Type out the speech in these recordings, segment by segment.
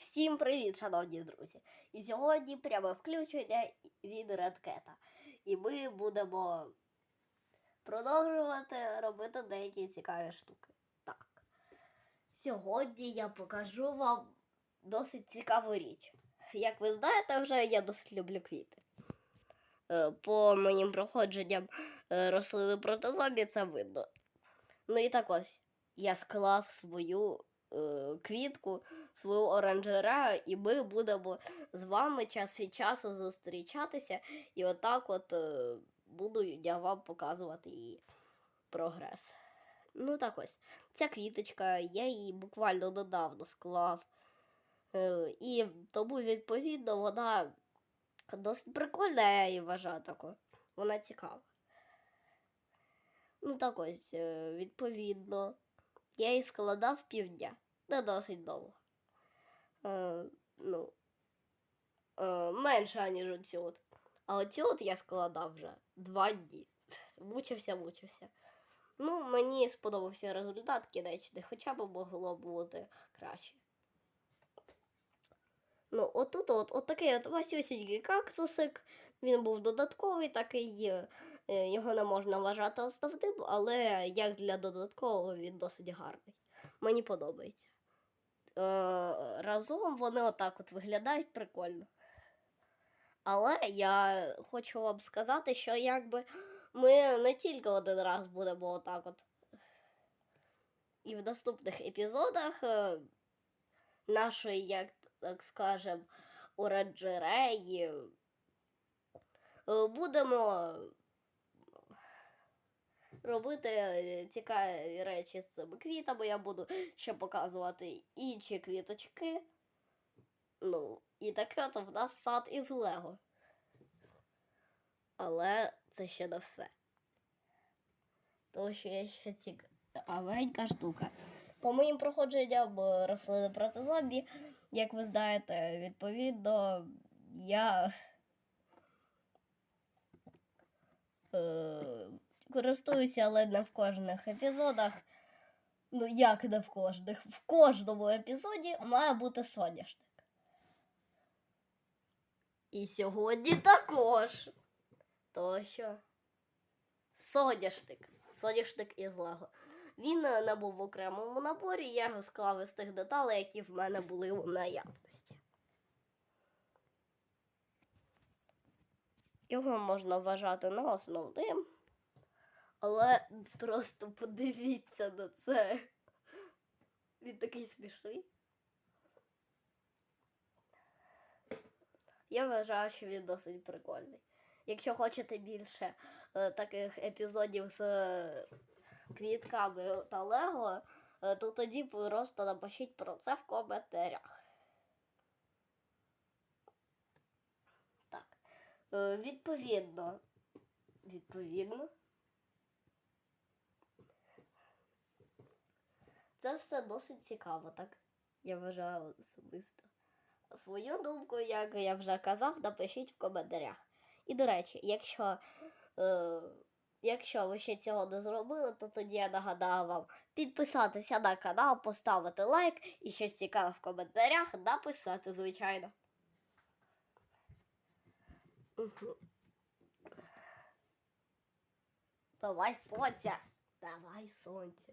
Всім привіт, шановні друзі! І сьогодні пряме включення від Редкета. І ми будемо продовжувати робити деякі цікаві штуки. Так. Сьогодні я покажу вам досить цікаву річ. Як ви знаєте, вже я досить люблю квіти. Е, По моїм проходженням е, рослини проти зомбі це видно. Ну і так ось, я склав свою квітку свою оранжерею, і ми будемо з вами час від часу зустрічатися. І отак от е, буду я вам показувати її прогрес. Ну так ось, ця квіточка, я її буквально недавно склав. Е, і тому, відповідно, вона досить прикольна, я її вважаю таку. Вона цікава. Ну так ось, е, відповідно, я її складав півдня. Не досить довго. Е, ну, е, менше, аніж оцю от. А оцю от я складав вже два дні. Мучився, мучився. Ну, мені сподобався результат кінечний, хоча б могло бути краще. Ну, отут от, от такий от масюсінький кактусик. Він був додатковий, такий, його не можна вважати основним, але як для додаткового він досить гарний. Мені подобається. Е, разом вони отак от виглядають прикольно. Але я хочу вам сказати, що якби ми не тільки один раз будемо отак от. І в наступних епізодах е, нашої, як так скажем, оранжереї е, будемо робити е, цікаві речі з цими квітами. Я буду ще показувати інші квіточки. Ну, і таке от в нас сад із Лего. Але це ще не все. Тому що є ще цікавенька штука. По моїм проходженням е, рослини проти зомбі, як ви знаєте, відповідно, я е, користуюся, але не в кожних епізодах. Ну, як не в кожних? В кожному епізоді має бути соняшник. І сьогодні також. То що? Соняшник. Соняшник із Лего. Він не був в окремому наборі, я його склав із тих деталей, які в мене були у наявності. Його можна вважати не основним. Але просто подивіться на це. Він такий смішний. Я вважаю, що він досить прикольний. Якщо хочете більше е, таких епізодів з е, квітками та Лего, е, то тоді просто напишіть про це в коментарях. Так. Е, відповідно. Відповідно. Це все досить цікаво, так? Я вважаю особисто. Свою думку, як я вже казав, напишіть в коментарях. І до речі, якщо, е, якщо ви ще цього не зробили, то тоді я нагадаю вам підписатися на канал, поставити лайк і щось цікаве в коментарях написати, звичайно. Давай сонця. Давай сонця.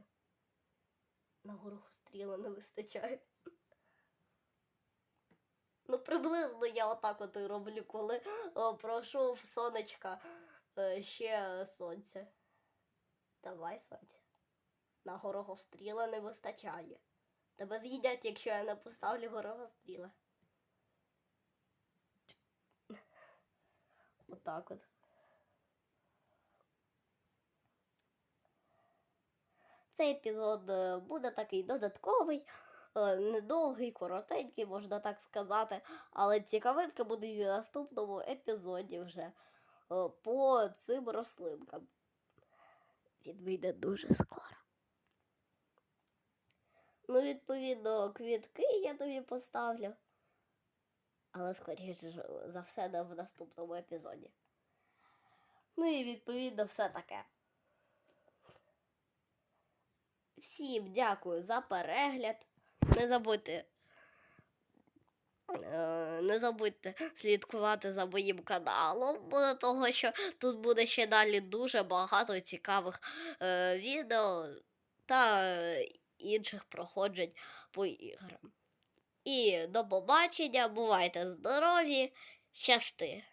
На гороху стріла не вистачає. Ну, приблизно я отак от і роблю, коли прошу в сонечка е, ще сонце. Давай сонце. На горохостріла не вистачає. Тебе з'їдять, якщо я не поставлю горохостріла. Отак от. Цей епізод е, буде такий додатковий, е, недовгий, коротенький, можна так сказати. Але цікавинки будуть в наступному епізоді вже е, по цим рослинкам. Він вийде дуже скоро. Ну, відповідно, квітки я тобі поставлю. Але, скоріше за все, в наступному епізоді. Ну і відповідно все таке. Всім дякую за перегляд. Не забудьте Е, Не забудьте слідкувати за моїм каналом, бо того що тут буде ще далі дуже багато цікавих е, відео та е, інших проходжень по іграм. І до побачення, бувайте здорові, щасти!